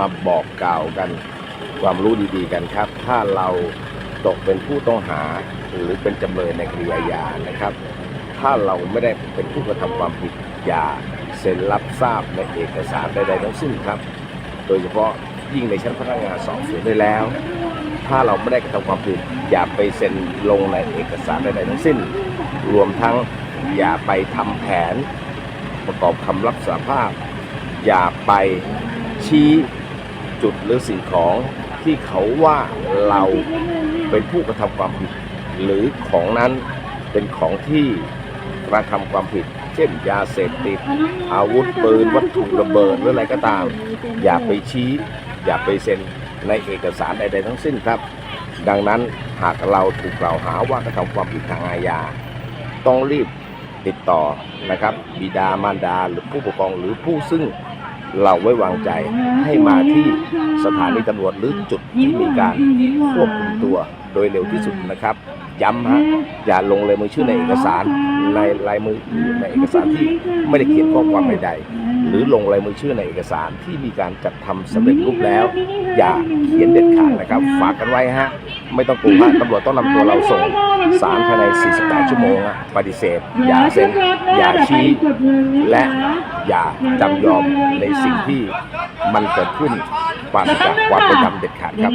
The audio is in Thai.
มาบอกกล่าวกัน ความรู้ดีๆกันครับ ถ้าเราตกเป็นผู้ต้องหาหรือเป็นจำเลยในคดีอาญานะครับ ถ้าเราไม่ได้เป็นผู้กระทำความผิดอย่าเซ็นรับทราบในเอกสารใดๆทั้งสิ้นครับ โดยเฉพาะยิ่งในชั้นพนักงานสอบสวนได้แล้ว ถ้าเราไม่ได้กระทำความผิดอย่าไปเซ็นลงในเอกสารใดๆทั้งสิ้น รวมทั้งอย่าไปทำแผนประกอบคำรับสารภาพ อย่าไปชี้ จุดหรือสิ่งของที่เขาว่าเราเป็นผู้กระทำความผิด หรือของนั้นเป็นของที่กระทำความผิด เช่นยาเสพติด อาวุธปืนวัตถุระเบิดหรืออะไรก็ตาม อย่าไปชี้ อย่าไปเซ็นในเอกสารใดๆทั้งสิ้นครับ ดังนั้นหากเราถูกกล่าวหาว่ากระทำความผิดทางอาญาต้องรีบติดต่อนะครับบิดามารดาหรือผู้ปกครองหรือผู้ซึ่ง เราไว้วางใจให้มาที่สถานีตำรวจหรือจุดที่มีการควบคุมตัวโดยเร็วที่สุดนะครับ ย้ำฮะอย่าลงลายมือชื่อในเอกสารในลายมือในเอกสารที่ไม่ได้เขียนข้อความใดๆหรือลงลายมือชื่อในเอกสารที่มีการจัดทำสำเร็จรูปแล้ว อย่าเขียนเด็ดขาดนะครับ ฝากกันไว้ฮะไม่ต้องกลัวฮะตำรวจต้องนำตัวเราส่งศาลภายใน 48 ชั่วโมงอะปฏิเสธ อย่าเซ็นอย่าชี้ และอย่าจำยอมในสิ่งที่มันเกิดขึ้นปราศจากความเป็นธรรมเด็ดขาดครับ